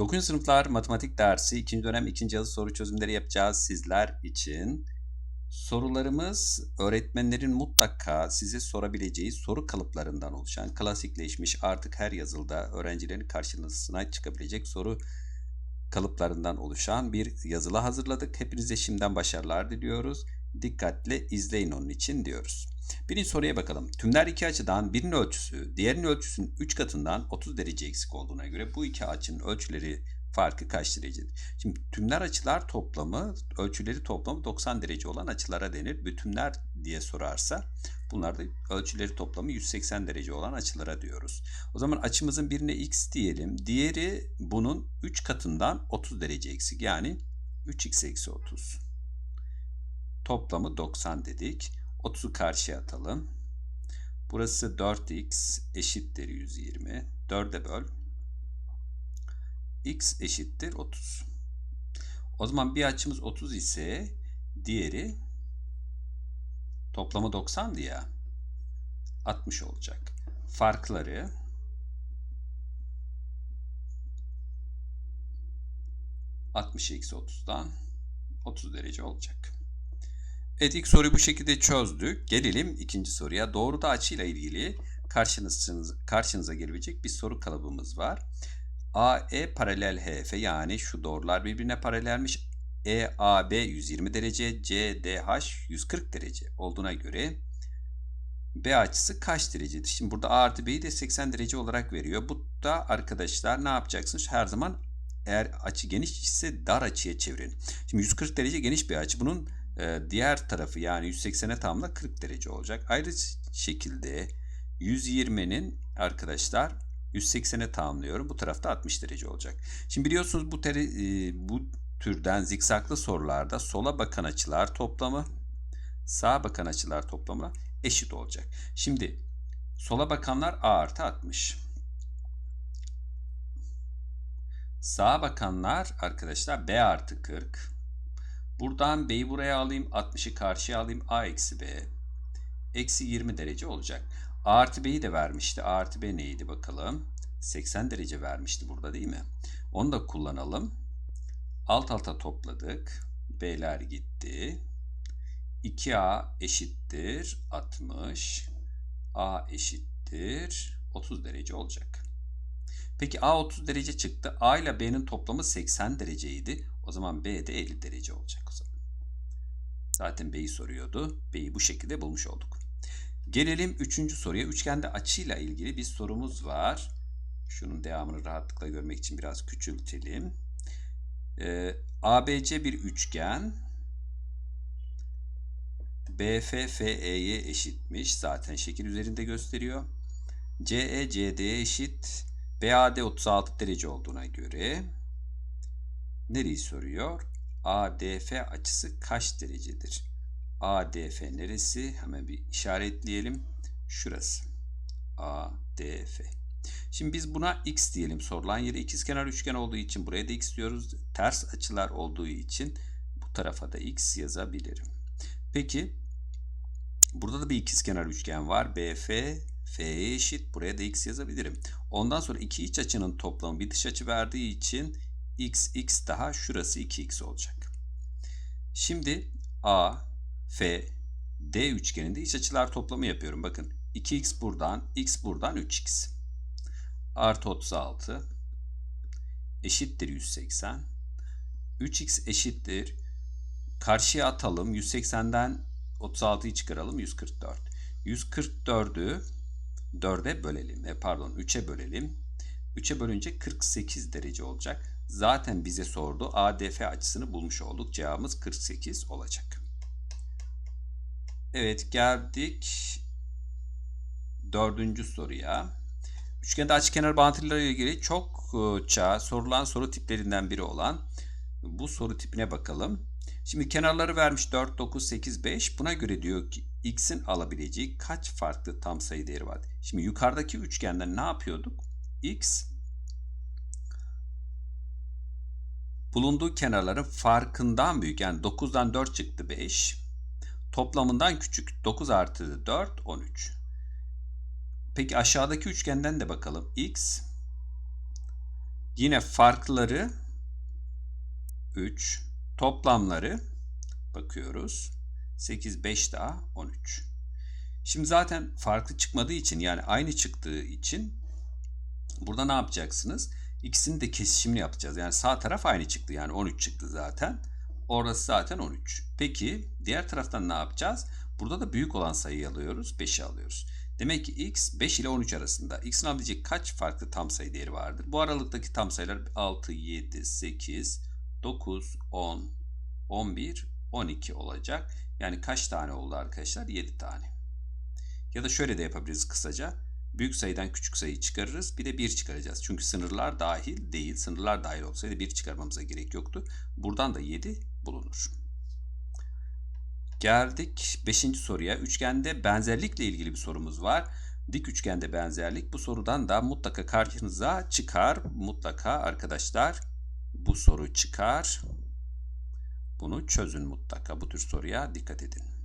9. sınıflar matematik dersi 2. dönem 2. yazı soru çözümleri yapacağız sizler için. Sorularımız öğretmenlerin mutlaka size sorabileceği soru kalıplarından oluşan klasikleşmiş artık her yazılda öğrencilerin karşısına çıkabilecek soru kalıplarından oluşan bir yazılı hazırladık. Hepinize şimdiden başarılar diliyoruz. Dikkatle izleyin onun için diyoruz. Birinci soruya bakalım. Tümler iki açıdan birinin ölçüsü diğerinin ölçüsünün 3 katından 30 derece eksik olduğuna göre bu iki açının ölçüleri farkı kaç derecedir? Şimdi tümler açılar toplamı, ölçüleri toplamı 90 derece olan açılara denir. Bütünler diye sorarsa bunlar da ölçüleri toplamı 180 derece olan açılara diyoruz. O zaman açımızın birine x diyelim. Diğeri bunun 3 katından 30 derece eksik. Yani 3x eksi 30. Toplamı 90 dedik. 30'u karşıya atalım. Burası 4x eşittir 120. 4'e böl. x eşittir 30. O zaman bir açımız 30 ise diğeri toplamı 90'dı ya. 60 olacak. Farkları ...60 eksi 30'dan 30 derece olacak. Evet ilk soruyu bu şekilde çözdük. Gelelim ikinci soruya. Doğruda açıyla ilgili karşınıza, karşınıza gelebilecek bir soru kalıbımız var. AE paralel HF yani şu doğrular birbirine paralelmiş. EAB 120 derece, CDH 140 derece olduğuna göre B açısı kaç derecedir? Şimdi burada A artı B'yi de 80 derece olarak veriyor. Bu da arkadaşlar ne yapacaksınız? Her zaman eğer açı geniş ise dar açıya çevirin. Şimdi 140 derece geniş bir açı. Bunun diğer tarafı yani 180'e tamla 40 derece olacak. Ayrı şekilde 120'nin arkadaşlar 180'e tamamlıyorum. Bu tarafta 60 derece olacak. Şimdi biliyorsunuz bu teri, e, bu türden zikzaklı sorularda sola bakan açılar toplamı sağa bakan açılar toplamı eşit olacak. Şimdi sola bakanlar A artı 60. Sağa bakanlar arkadaşlar B artı 40. Buradan B'yi buraya alayım. 60'ı karşıya alayım. A eksi B. Eksi 20 derece olacak. A artı B'yi de vermişti. A artı B neydi bakalım. 80 derece vermişti burada değil mi? Onu da kullanalım. Alt alta topladık. B'ler gitti. 2A eşittir 60. A eşittir 30 derece olacak. Peki A 30 derece çıktı. A ile B'nin toplamı 80 dereceydi. O zaman B de 50 derece olacak o zaman. Zaten B'yi soruyordu. B'yi bu şekilde bulmuş olduk. Gelelim üçüncü soruya. Üçgende açıyla ilgili bir sorumuz var. Şunun devamını rahatlıkla görmek için biraz küçültelim. Ee, ABC bir üçgen. BFFE'ye eşitmiş. Zaten şekil üzerinde gösteriyor. CE CD'ye eşit. BAD 36 derece olduğuna göre nereyi soruyor? ADF açısı kaç derecedir? ADF neresi? Hemen bir işaretleyelim. Şurası. ADF. Şimdi biz buna x diyelim sorulan yere ikizkenar üçgen olduğu için buraya da x diyoruz. Ters açılar olduğu için bu tarafa da x yazabilirim. Peki burada da bir ikizkenar üçgen var. BF F'ye eşit. Buraya da x yazabilirim. Ondan sonra iki iç açının toplamı bir dış açı verdiği için x x daha şurası 2x olacak. Şimdi A, F, D üçgeninde iç açılar toplamı yapıyorum. Bakın 2x buradan, x buradan 3x. Artı 36 eşittir 180. 3x eşittir. Karşıya atalım. 180'den 36'yı çıkaralım. 144. 144'ü 4'e bölelim. E, pardon 3'e bölelim. 3'e bölünce 48 derece olacak. Zaten bize sordu. ADF açısını bulmuş olduk. Cevabımız 48 olacak. Evet geldik dördüncü soruya. Üçgende açıkenar bağıntılarıyla ilgili çokça sorulan soru tiplerinden biri olan bu soru tipine bakalım. Şimdi kenarları vermiş 4, 9, 8, 5. Buna göre diyor ki x'in alabileceği kaç farklı tam sayı değeri var? Şimdi yukarıdaki üçgende ne yapıyorduk? x bulunduğu kenarların farkından büyük. Yani 9'dan 4 çıktı 5. Toplamından küçük. 9 artı 4 13. Peki aşağıdaki üçgenden de bakalım. x Yine farkları 3. Toplamları bakıyoruz. 8, 5 daha 13. Şimdi zaten farklı çıkmadığı için yani aynı çıktığı için burada ne yapacaksınız? İkisini de kesişimini yapacağız. Yani sağ taraf aynı çıktı. Yani 13 çıktı zaten. Orası zaten 13. Peki diğer taraftan ne yapacağız? Burada da büyük olan sayıyı alıyoruz. 5'i alıyoruz. Demek ki x 5 ile 13 arasında. x'in alabilecek kaç farklı tam sayı değeri vardır? Bu aralıktaki tam sayılar 6, 7, 8, 9, 10, 11, 12 olacak. Yani kaç tane oldu arkadaşlar? 7 tane. Ya da şöyle de yapabiliriz kısaca. Büyük sayıdan küçük sayıyı çıkarırız. Bir de 1 çıkaracağız. Çünkü sınırlar dahil değil. Sınırlar dahil olsaydı 1 çıkarmamıza gerek yoktu. Buradan da 7 bulunur. Geldik 5. soruya. Üçgende benzerlikle ilgili bir sorumuz var. Dik üçgende benzerlik. Bu sorudan da mutlaka karşınıza çıkar. Mutlaka arkadaşlar bu soru çıkar. Bunu çözün mutlaka. Bu tür soruya dikkat edin.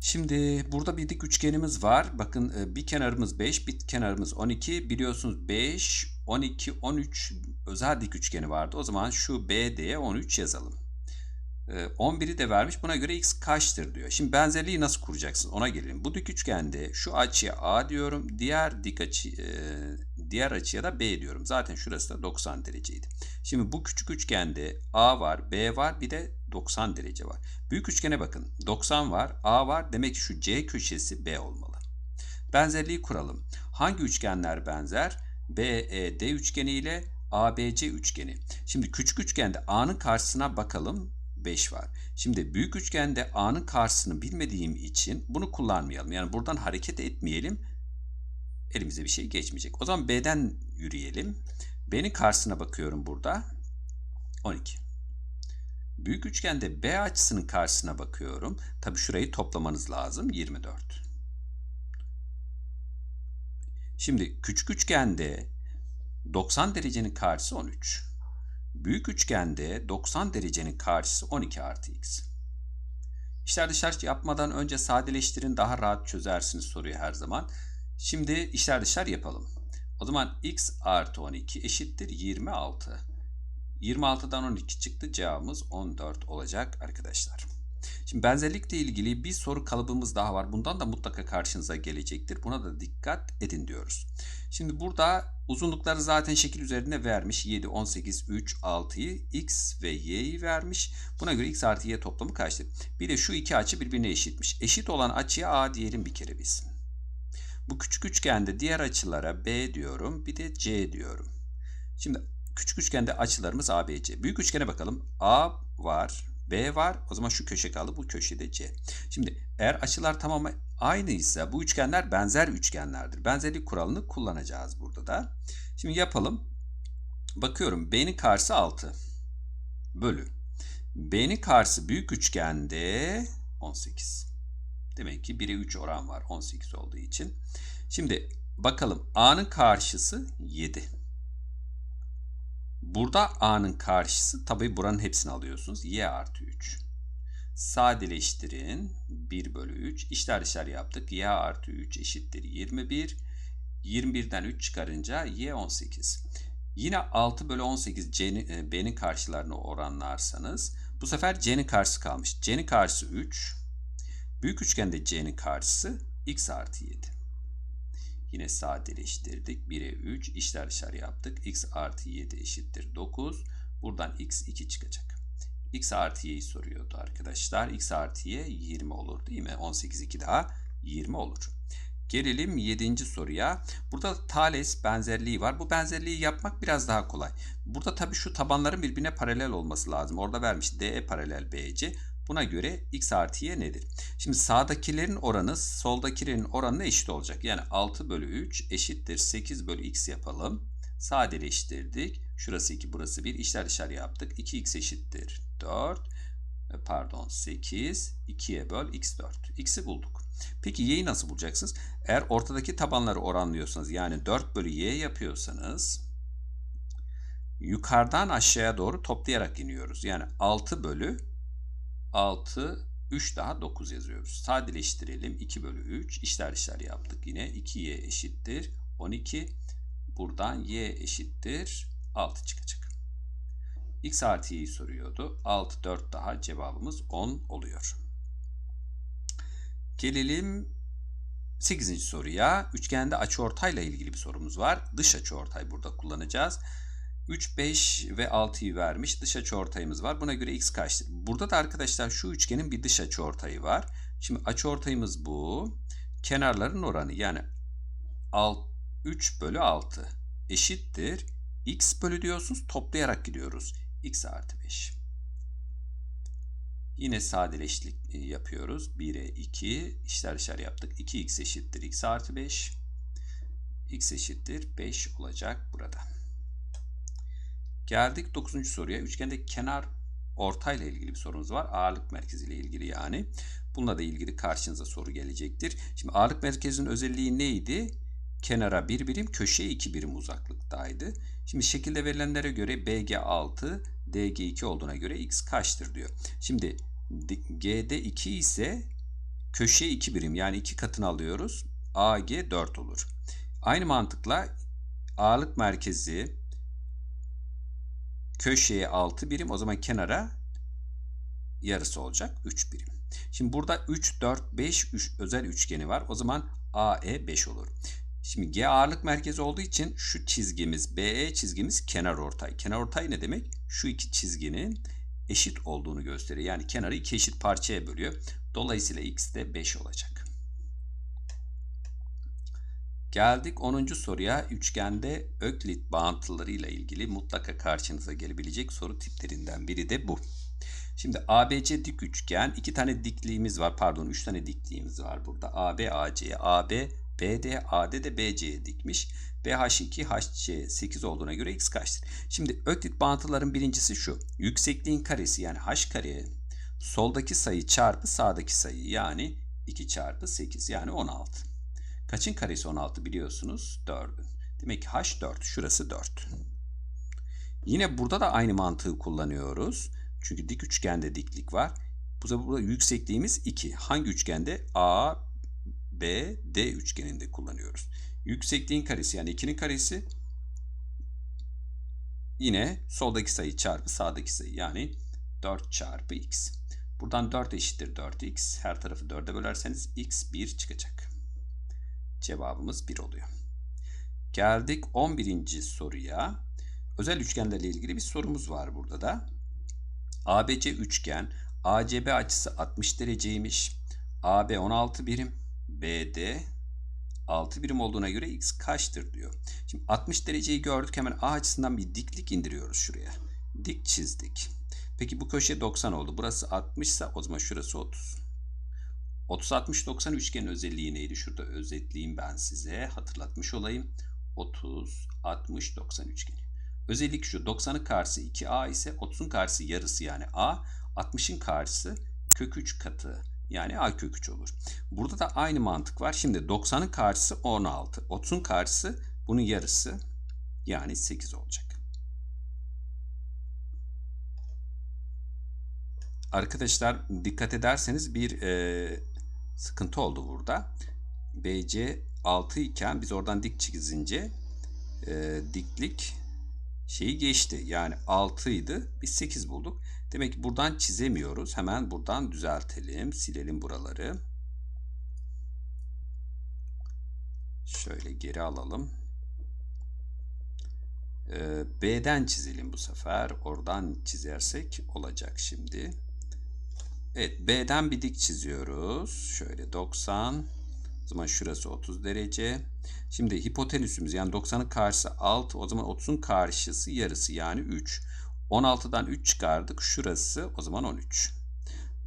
Şimdi burada bir dik üçgenimiz var. Bakın e, bir kenarımız 5, bir kenarımız 12. Biliyorsunuz 5, 12, 13 özel dik üçgeni vardı. O zaman şu BD'ye 13 yazalım. 11'i e, de vermiş. Buna göre x kaçtır diyor. Şimdi benzerliği nasıl kuracaksın? Ona gelelim. Bu dik üçgende şu açıya A diyorum. Diğer dik açı e, diğer açıya da B diyorum. Zaten şurası da 90 dereceydi. Şimdi bu küçük üçgende A var, B var, bir de 90 derece var. Büyük üçgene bakın. 90 var, A var. Demek ki şu C köşesi B olmalı. Benzerliği kuralım. Hangi üçgenler benzer? BED üçgeni ile ABC üçgeni. Şimdi küçük üçgende A'nın karşısına bakalım. 5 var. Şimdi büyük üçgende A'nın karşısını bilmediğim için bunu kullanmayalım. Yani buradan hareket etmeyelim. Elimize bir şey geçmeyecek. O zaman B'den yürüyelim. B'nin karşısına bakıyorum burada. 12. Büyük üçgende B açısının karşısına bakıyorum. Tabi şurayı toplamanız lazım. 24. Şimdi küçük üçgende 90 derecenin karşısı 13. Büyük üçgende 90 derecenin karşısı 12 artı x. İşler dışlar yapmadan önce sadeleştirin daha rahat çözersiniz soruyu her zaman. Şimdi işler dışlar yapalım. O zaman x artı 12 eşittir 26. 26'dan 12 çıktı. Cevabımız 14 olacak arkadaşlar. Şimdi benzerlikle ilgili bir soru kalıbımız daha var. Bundan da mutlaka karşınıza gelecektir. Buna da dikkat edin diyoruz. Şimdi burada uzunlukları zaten şekil üzerinde vermiş. 7, 18, 3, 6'yı x ve y'yi vermiş. Buna göre x artı y toplamı kaçtır? Bir de şu iki açı birbirine eşitmiş. Eşit olan açıya a diyelim bir kere biz. Bu küçük üçgende diğer açılara b diyorum. Bir de c diyorum. Şimdi küçük üçgende açılarımız a, b, c. Büyük üçgene bakalım. a var. B var. O zaman şu köşe kaldı. Bu köşede C. Şimdi eğer açılar tamamen aynıysa bu üçgenler benzer üçgenlerdir. Benzerlik kuralını kullanacağız burada da. Şimdi yapalım. Bakıyorum B'nin karşısı 6 bölü. B'nin karşısı büyük üçgende 18. Demek ki 1'e 3 oran var 18 olduğu için. Şimdi bakalım A'nın karşısı 7. Burada a'nın karşısı tabi buranın hepsini alıyorsunuz. y artı 3. Sadeleştirin. 1 bölü 3. İşler dışlar yaptık. y artı 3 eşittir 21. 21'den 3 çıkarınca y 18. Yine 6 bölü 18 C'nin, e, B'nin karşılarını oranlarsanız bu sefer C'nin karşısı kalmış. C'nin karşısı 3. Büyük üçgende C'nin karşısı x artı 7. Yine sadeleştirdik. 1'e 3 işler dışarı yaptık. x artı 7 eşittir 9. Buradan x 2 çıkacak. x artı y'yi soruyordu arkadaşlar. x artı y 20 olur değil mi? 18 2 daha 20 olur. Gelelim 7. soruya. Burada Thales benzerliği var. Bu benzerliği yapmak biraz daha kolay. Burada tabii şu tabanların birbirine paralel olması lazım. Orada vermiş DE paralel BC. Buna göre x artı y nedir? Şimdi sağdakilerin oranı soldakilerin oranına eşit olacak. Yani 6 bölü 3 eşittir 8 bölü x yapalım. Sadeleştirdik. Şurası 2 burası 1. İşler dışarı yaptık. 2x eşittir 4. E, pardon 8. 2'ye böl x 4. X'i bulduk. Peki y'yi nasıl bulacaksınız? Eğer ortadaki tabanları oranlıyorsanız yani 4 bölü y yapıyorsanız yukarıdan aşağıya doğru toplayarak iniyoruz. Yani 6 bölü 6, 3 daha 9 yazıyoruz. Sadeleştirelim. 2 bölü 3. İşler işler yaptık. Yine 2y eşittir. 12. buradan y eşittir 6 çıkacak. x artı y'yi soruyordu. 6 4 daha cevabımız 10 oluyor. Gelelim 8. soruya. Üçgende açıortayla ilgili bir sorumuz var. Dış açıortay burada kullanacağız. 3, 5 ve 6'yı vermiş. Dış açıortayımız var. Buna göre x kaçtır? Burada da arkadaşlar şu üçgenin bir dış açıortayı var. Şimdi açıortayımız bu. Kenarların oranı yani 3 bölü 6 eşittir. x bölü diyorsunuz. Toplayarak gidiyoruz. x artı 5. Yine sadeleşlik yapıyoruz. 1'e 2 işler dışarı yaptık. 2x eşittir x artı 5. x eşittir 5 olacak burada. Geldik 9. soruya. Üçgende kenar ortayla ilgili bir sorumuz var. Ağırlık merkezi ile ilgili yani. Bununla da ilgili karşınıza soru gelecektir. Şimdi ağırlık merkezinin özelliği neydi? Kenara bir birim, köşeye iki birim uzaklıktaydı. Şimdi şekilde verilenlere göre BG 6, DG 2 olduğuna göre X kaçtır diyor. Şimdi GD 2 ise köşeye 2 birim yani 2 katını alıyoruz. AG 4 olur. Aynı mantıkla ağırlık merkezi köşeye 6 birim o zaman kenara yarısı olacak 3 birim. Şimdi burada 3, 4, 5 3 özel üçgeni var. O zaman AE 5 olur. Şimdi G ağırlık merkezi olduğu için şu çizgimiz BE çizgimiz kenar ortay. Kenar ortay ne demek? Şu iki çizginin eşit olduğunu gösteriyor. Yani kenarı iki eşit parçaya bölüyor. Dolayısıyla x de 5 olacak. Geldik 10. soruya. Üçgende Öklit bağıntıları ile ilgili mutlaka karşınıza gelebilecek soru tiplerinden biri de bu. Şimdi ABC dik üçgen, iki tane dikliğimiz var. Pardon, üç tane dikliğimiz var burada. AB AC'ye, AB BD AD de BC'ye dikmiş. BH2 HC 8 olduğuna göre x kaçtır? Şimdi öklit bağıntıların birincisi şu. Yüksekliğin karesi yani h kare soldaki sayı çarpı sağdaki sayı yani 2 çarpı 8 yani 16. Kaçın karesi 16 biliyorsunuz? 4'ün. Demek ki h 4. Şurası 4. Yine burada da aynı mantığı kullanıyoruz. Çünkü dik üçgende diklik var. Bu sefer burada yüksekliğimiz 2. Hangi üçgende? A, B, D üçgeninde kullanıyoruz. Yüksekliğin karesi yani 2'nin karesi yine soldaki sayı çarpı sağdaki sayı yani 4 çarpı x. Buradan 4 eşittir 4x. Her tarafı 4'e bölerseniz x 1 çıkacak. Cevabımız 1 oluyor. Geldik 11. soruya. Özel üçgenlerle ilgili bir sorumuz var burada da. ABC üçgen ACB açısı 60 dereceymiş. AB 16 birim. BD 6 birim olduğuna göre x kaçtır diyor. Şimdi 60 dereceyi gördük hemen A açısından bir diklik indiriyoruz şuraya. Dik çizdik. Peki bu köşe 90 oldu. Burası 60 ise o zaman şurası 30. 30 60 90 üçgenin özelliği neydi? Şurada özetleyeyim ben size. Hatırlatmış olayım. 30 60 90 üçgeni. Özellik şu. 90'ın karşısı 2A ise 30'un karşısı yarısı yani A. 60'ın karşısı kök 3 katı yani a kök 3 olur. Burada da aynı mantık var. Şimdi 90'ın karşısı 16. 30'un karşısı bunun yarısı yani 8 olacak. Arkadaşlar dikkat ederseniz bir e, sıkıntı oldu burada. BC 6 iken biz oradan dik çizince e, diklik şeyi geçti. Yani 6 idi. Biz 8 bulduk. Demek ki buradan çizemiyoruz. Hemen buradan düzeltelim. Silelim buraları. Şöyle geri alalım. Ee, B'den çizelim bu sefer. Oradan çizersek olacak şimdi. Evet B'den bir dik çiziyoruz. Şöyle 90. O zaman şurası 30 derece. Şimdi hipotenüsümüz yani 90'ın karşısı 6. O zaman 30'un karşısı yarısı yani 3. 16'dan 3 çıkardık. Şurası o zaman 13.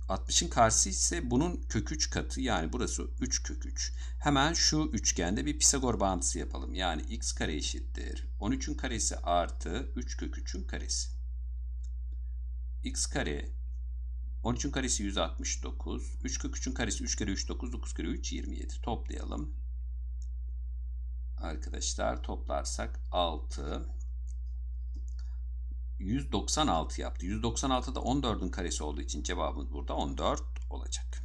60'ın karşısı ise bunun kök 3 katı yani burası 3 kök 3. Hemen şu üçgende bir Pisagor bağıntısı yapalım. Yani x kare eşittir. 13'ün karesi artı 3 kök 3'ün karesi. x kare 13'ün karesi 169. 3 kök 3'ün karesi 3 kere 3 9. 9 kere 3 27. Toplayalım. Arkadaşlar toplarsak 6 196 yaptı. 196 da 14'ün karesi olduğu için cevabımız burada 14 olacak.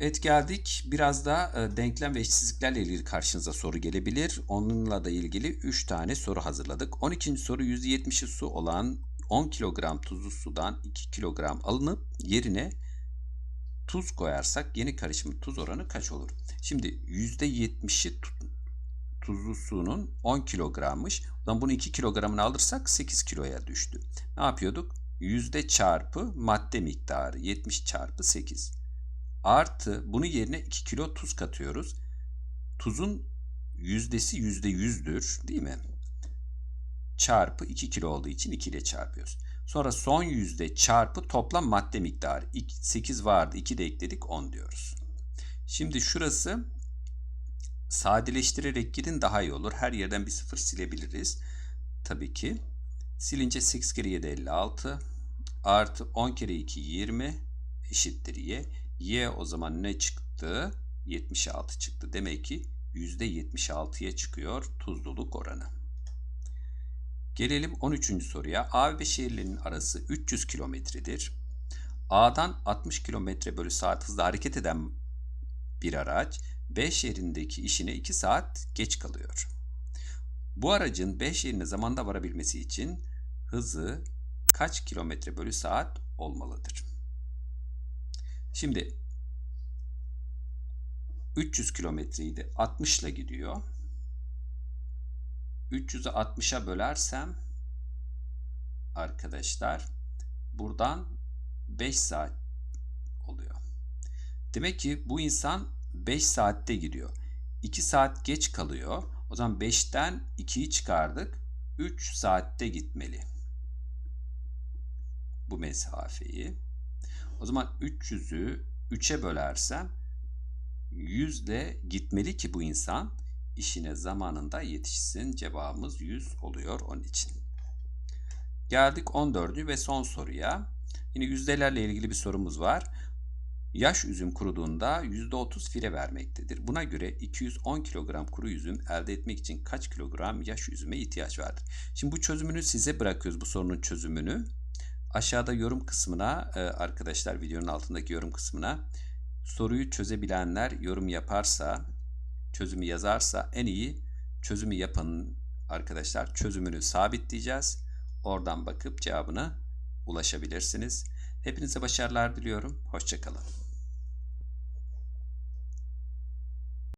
Evet geldik. Biraz da e, denklem ve eşitsizliklerle ilgili karşınıza soru gelebilir. Onunla da ilgili 3 tane soru hazırladık. 12. soru %70'i su olan 10 kilogram tuzlu sudan 2 kilogram alınıp yerine tuz koyarsak yeni karışımın tuz oranı kaç olur? Şimdi %70'i tu- tuzlu suyun 10 kilogrammış. Zaman bunu 2 kilogramını alırsak 8 kiloya düştü. Ne yapıyorduk? Yüzde çarpı madde miktarı 70 çarpı 8. Artı bunu yerine 2 kilo tuz katıyoruz. Tuzun yüzdesi yüzde yüzdür değil mi? Çarpı 2 kilo olduğu için 2 ile çarpıyoruz. Sonra son yüzde çarpı toplam madde miktarı. 8 vardı 2 de ekledik 10 diyoruz. Şimdi şurası sadeleştirerek gidin daha iyi olur. Her yerden bir sıfır silebiliriz. Tabii ki. Silince 8 kere 7 56 artı 10 kere 2 20 eşittir y. Y o zaman ne çıktı? 76 çıktı. Demek ki %76'ya çıkıyor tuzluluk oranı. Gelelim 13. soruya. A ve B şehirlerinin arası 300 kilometredir. A'dan 60 kilometre bölü saat hızla hareket eden bir araç B şehrindeki işine 2 saat geç kalıyor. Bu aracın B şehrine zamanda varabilmesi için hızı kaç kilometre bölü saat olmalıdır? Şimdi 300 kilometreydi. 60 ile gidiyor. 300'ü 60'a bölersem arkadaşlar buradan 5 saat oluyor. Demek ki bu insan 5 saatte gidiyor. 2 saat geç kalıyor. O zaman 5'ten 2'yi çıkardık. 3 saatte gitmeli. Bu mesafeyi. O zaman 300'ü 3'e bölersem 100 ile gitmeli ki bu insan işine zamanında yetişsin. Cevabımız 100 oluyor onun için. Geldik 14. ve son soruya. Yine yüzdelerle ilgili bir sorumuz var. Yaş üzüm kuruduğunda %30 fire vermektedir. Buna göre 210 kilogram kuru üzüm elde etmek için kaç kilogram yaş üzüme ihtiyaç vardır? Şimdi bu çözümünü size bırakıyoruz bu sorunun çözümünü. Aşağıda yorum kısmına e, arkadaşlar videonun altındaki yorum kısmına soruyu çözebilenler yorum yaparsa çözümü yazarsa en iyi çözümü yapanın arkadaşlar çözümünü sabitleyeceğiz. Oradan bakıp cevabına ulaşabilirsiniz. Hepinize başarılar diliyorum. Hoşçakalın.